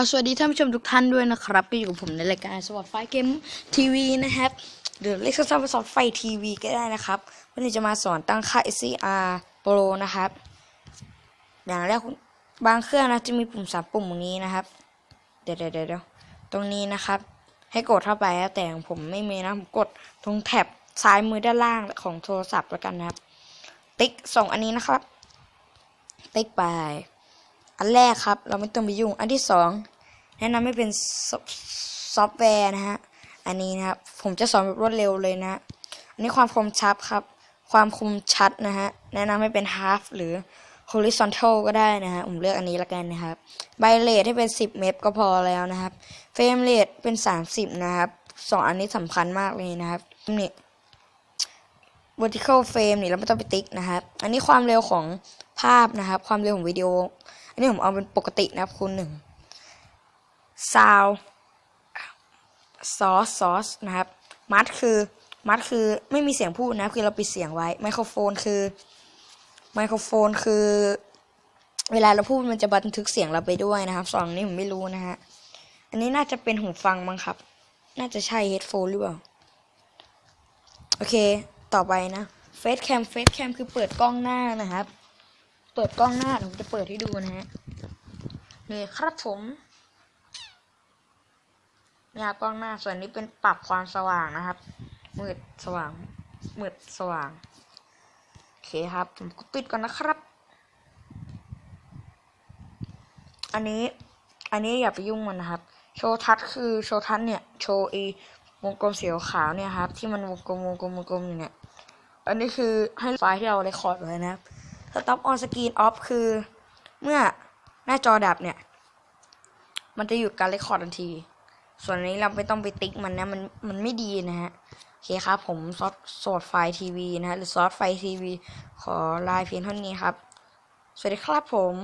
ก็สวัสดีท่านผู้ชมทุกท่านด้วยนะครับ ก็อยู่กับผมในรายการสปอร์ตไฟเกมทีวีนะครับหรือเรียกสั้นๆว่าสปอร์ตไฟทีวีก็ได้นะครับวันนี้จะมาสอนตั้งค่า SCR Pro นะครับ อย่างแรกบางเครื่องนะจะมีปุ่มสามปุ่มตรงนี้นะครับ เดี๋ยวเดี๋ยวเดี๋ยวตรงนี้นะครับ ให้กดเข้าไปแล้วแต่ของผมไม่มีนะผมกดตรงแท็บซ้ายมือด้านล่างของโทรศัพท์แล้วกันนะครับ ติ๊กส่งอันนี้นะครับ ติ๊กไป อันแรกครับ เราไม่ต้องไปยุ่ง อันที่สองแนะนำให้เป็นซอฟต์แวร์นะฮะ อันนี้นะครับ ผมจะสอนแบบรวดเร็วเลยนะ อันนี้ความคมชัดครับ ความคมชัดนะฮะ แนะนำให้เป็น half หรือ horizontal ก็ได้นะฮะ ผมเลือกอันนี้ละกันนะครับ ไบเรทให้เป็น 10 เมตรก็พอแล้วนะครับ เฟรมเรทเป็น 30 นะครับสองอันนี้สำคัญมากเลยนะครับนี่ vertical frame นี่เราไม่ต้องไปติ๊กนะครับ อันนี้ความเร็วของภาพนะครับ ความเร็วของวิดีโอ อันนี้ผมเอาเป็นปกตินะครับคูณหนึ่ง sound source source นะครับมัดคือมัดคือไม่มีเสียงพูดนะครับคือเราปิดเสียงไว้ไมโครโฟนคือไมโครโฟนคือ เวลาเราพูดมันจะบันทึกเสียงเราไปด้วยนะครับสองนี้ผมไม่รู้นะฮะอันนี้น่าจะเป็นหูฟังมั้งครับ น่าจะใช่ headphone หรือเปล่าโอเค ต่อไปนะเฟซแคมเฟซแคมคือเปิดกล้องหน้านะครับ เปิดกล้องหน้าผมจะเปิดให้ดูนะฮะนี่ครับผมนี่ครับกล้องหน้าส่วนนี้เป็นปรับความสว่างนะครับ มืดสว่างมืดสว่างโอเคครับ ผมก็ปิดก่อนนะครับ อันนี้อันนี้อย่าไปยุ่งมันนะครับ โชว์ทัชคือโชว์ทัชเนี่ยโชว์อีวงกลมสีขาวเนี่ยครับ ที่มันวงกลมวงกลมวงกลมอยู่เนี่ยอันนี้คือให้ไฟล์ที่เราเรคคอร์ดไว้นะครับ Stop on screen off คือ เมื่อหน้าจอดับเนี่ย มันจะหยุดการเรคคอร์ดทันที ส่วนนี้เราไม่ต้องไปติ๊กมันนะ มันมันไม่ดีนะฮะโอเคครับผมซอฟสดไฟทีวีนะฮะหรือซอฟไฟทีวีขอลาเพียงเท่านี้ครับ สวัสดีครับผม